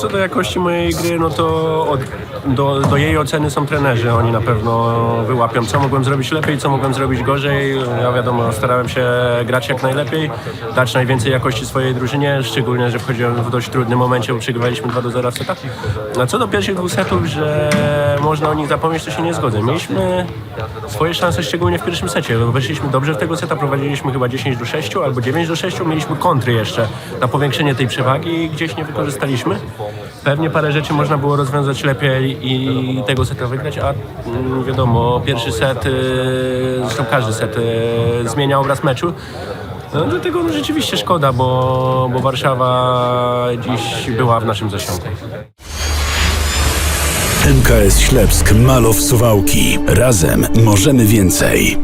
co do jakości mojej gry, no to od, do, do jej oceny są trenerzy. Oni na pewno wyłapią, co mogłem zrobić lepiej, co mogłem zrobić gorzej. Ja wiadomo, starałem się grać jak najlepiej, dać najwięcej jakości swojej drużynie, szczególnie, że wchodziłem w dość trudnym momencie, bo przegrywaliśmy 2 do 0 w setach. A co do pierwszych dwóch setów, że można o nich zapomnieć, to się nie zgodzę. Mieliśmy swoje szanse, szczególnie w pierwszym secie. Weszliśmy dobrze w tego seta, prowadziliśmy chyba 10 do 6 albo 9 do 6. Mieliśmy kontry jeszcze na powiększenie tej przewagi i gdzieś nie wykorzystaliśmy. Pewnie parę rzeczy można było rozwiązać lepiej i tego seta wygrać, a mm, wiadomo, pierwszy set, y, zresztą każdy set y, zmienia obraz meczu. No, dlatego no, rzeczywiście szkoda, bo, bo Warszawa dziś była w naszym zasięgu. MKS Ślepsk Malow Suwałki. Razem możemy więcej.